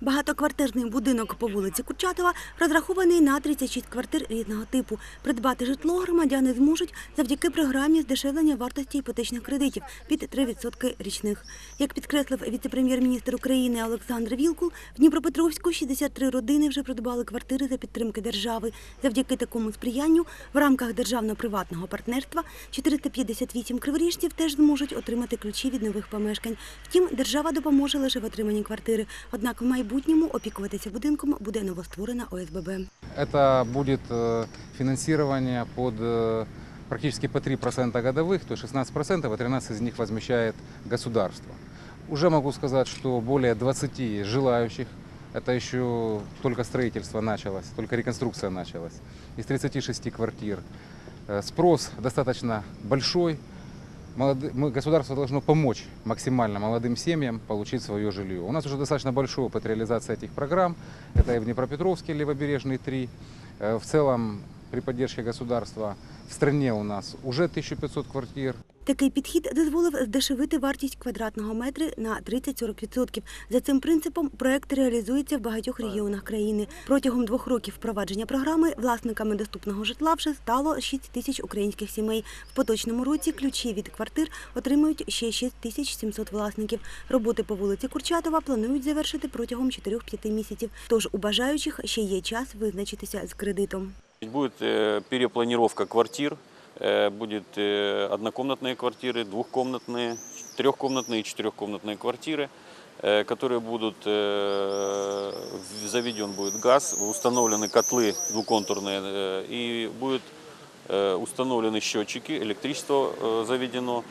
Багатоквартирний будинок по вулиці Курчатова розрахований на 36 квартир різного типу. Придбати житло громадяни зможуть завдяки програмі здешевлення вартості іпотечних кредитів під 3% річних. Як підкреслив віце-прем'єр-міністр України Олександр Вілкул, в Дніпропетровську 63 родини вже придбали квартири за підтримки держави. Завдяки такому сприянню в рамках державно-приватного партнерства 458 криворіжців теж зможуть отримати ключі від нових помешкань. Втім, держава допоможе лише в отриманні квартири. Однак в майбутньому опікуватися будинком буде новостворена ОСББ. Это будет э, финансирование под э, практически по 3% годовых, то есть 16%, а 13% из них возмещает государство. Уже могу сказать, что более 20 желающих, это еще только строительство началось, только реконструкция началась, из 36 квартир. Э, Спрос достаточно большой, Молоды- мы, государство должно помочь максимально молодым семьям получить свое жилье. У нас уже достаточно большой опыт реализации этих программ. Это и в Днепропетровске, Левобережный 3. Э, В целом, при поддержке государства в стране у нас уже 1500 квартир. Такий підхід дозволив здешевити вартість квадратного метри на 30-40%. За цим принципом проект реалізується в багатьох регіонах країни. Протягом двох років впровадження програми власниками доступного житла вже стало 6 тисяч українських сімей. В поточному році ключі від квартир отримують ще 6 тисяч 700 власників. Роботи по вулиці Курчатова планують завершити протягом 4-5 місяців. Тож у бажаючих ще є час визначитися з кредитом. Будет э, перепланировка квартир, будет э, однокомнатные квартиры, двухкомнатные, трехкомнатные и четырехкомнатные квартиры, э, которые будут, э, в- заведен будет газ, установлены котлы двухконтурные э, и будут э, установлены счетчики, электричество э, заведено, э, к-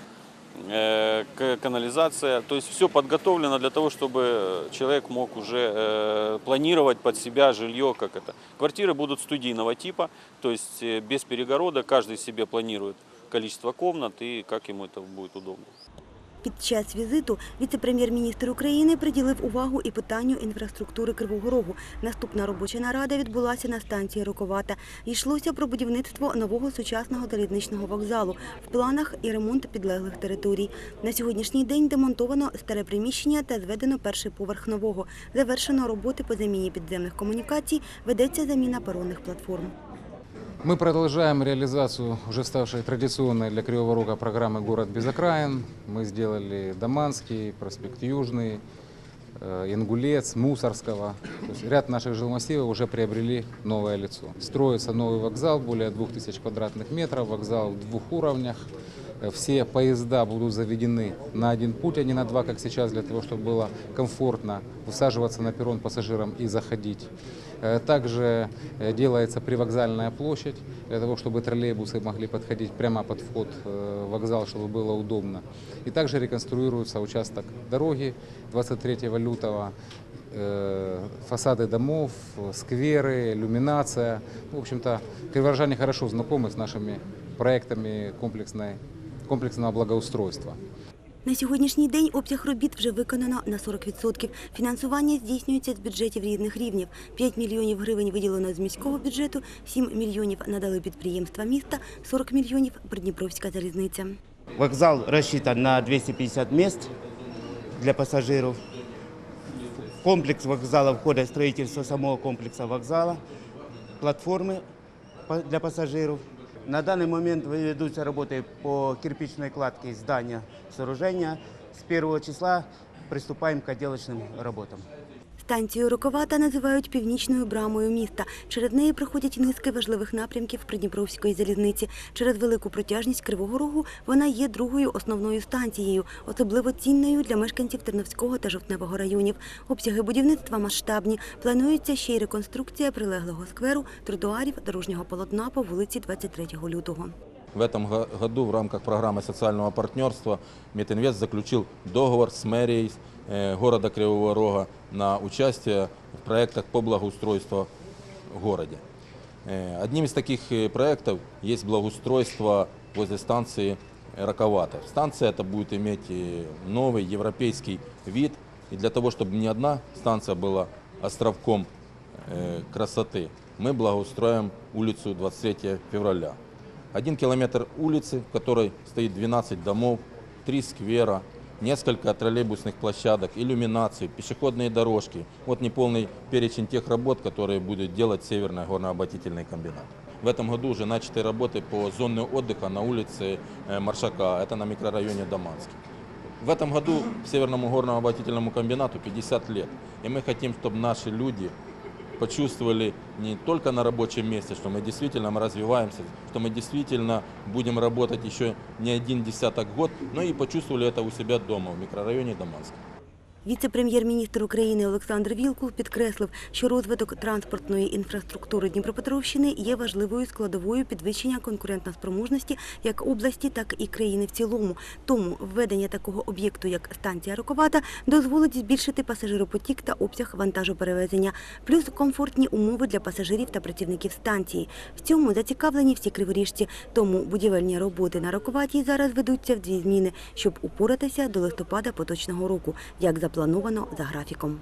канализация. То есть все подготовлено для того, чтобы человек мог уже э, планировать под себя жилье, как это. Квартиры будут студийного типа, то есть э, без перегорода, каждый себе планирует количество комнат и как ему это будет удобно. Під час візиту віце-прем'єр-міністр України приділив увагу і питанню інфраструктури Кривого Рогу. Наступна робоча нарада відбулася на станції Роковата. Йшлося про будівництво нового сучасного залізничного вокзалу. В планах і ремонт підлеглих територій. На сьогоднішній день демонтовано старе приміщення та зведено перший поверх нового. Завершено роботи по заміні підземних комунікацій. Ведеться заміна перонних платформ. Мы продолжаем реализацию уже ставшей традиционной для Кривого Рога программы «Город без окраин». Мы сделали Даманский, проспект Южный, э, Ингулец, Мусорского. То есть ряд наших жилмассивов уже приобрели новое лицо. Строится новый вокзал, более 2000 квадратных метров, вокзал в двух уровнях. Э, Все поезда будут заведены на один путь, а не на два, как сейчас, для того, чтобы было комфортно высаживаться на перрон пассажирам и заходить. Э, Также э, делается привокзальная площадь, для того, чтобы троллейбусы могли подходить прямо под вход э, в вокзал, чтобы было удобно. И также реконструируется участок дороги 23 лютого, э, фасады домов, э, скверы, иллюминация. В общем-то, криворожане хорошо знакомы с нашими проектами комплексной, комплексного благоустройства. На сьогоднішній день обсяг робіт вже виконано на 40%. Фінансування здійснюється з бюджетів різних рівнів. 5 мільйонів гривень виділено з міського бюджету, 7 мільйонів надали підприємства міста, 40 мільйонів Придніпровська залізниця. Вокзал рассчитан на 250 мест для пассажиров. В комплекс вокзала входит строительство самого комплекса вокзала, платформы по- для пассажиров. На данный момент ведутся работы по кирпичной кладке здания сооружения. С 1 числа приступаем к отделочным работам. Станцію Роковата називають північною брамою міста. Через неї проходять низки важливих напрямків Придніпровської залізниці. Через велику протяжність Кривого Рогу вона є другою основною станцією, особливо цінною для мешканців Терновського та Жовтневого районів. Обсяги будівництва масштабні. Планується ще й реконструкція прилеглого скверу, тротуарів, дорожнього полотна по вулиці 23 лютого. В этом го- году в рамках программы социального партнерства Метинвест заключил договор с мэрией э, города Кривого Рога на участие в проектах по благоустройству в городе. Э, Одним из таких э, проектов есть благоустройство возле станции Раковата. Станция эта будет иметь э, новый европейский вид. И для того, чтобы не одна станция была островком э, красоты, мы благоустроим улицу 23 февраля. Один километр улицы, в которой стоит 12 домов, три сквера, несколько троллейбусных площадок, иллюминации, пешеходные дорожки. Вот неполный перечень тех работ, которые будет делать Северный горнообогатительный комбинат. В этом году уже начаты работы по зоне отдыха на улице э, Маршака, это на микрорайоне Даманский. В этом году Северному горнообогатительному комбинату 50 лет. И мы хотим, чтобы наши люди почувствовали не только на рабочем месте, что мы действительно мы развиваемся, что мы действительно будем работать еще не один десяток год, но и почувствовали это у себя дома, в микрорайоне Даманский. Віце-прем'єр-міністр України Олександр Вілкул підкреслив, що розвиток транспортної інфраструктури Дніпропетровщини є важливою складовою підвищення конкурентноспроможності як області, так і країни в цілому. Тому введення такого об'єкту, як станція Роковата, дозволить збільшити пасажиропотік та обсяг вантажоперевезення, плюс комфортні умови для пасажирів та працівників станції. В цьому зацікавлені всі криворіжці. Тому будівельні роботи на Роковатій зараз ведуться в дві зміни, щоб упоратися до листопада поточного року, як заплановано за графіком.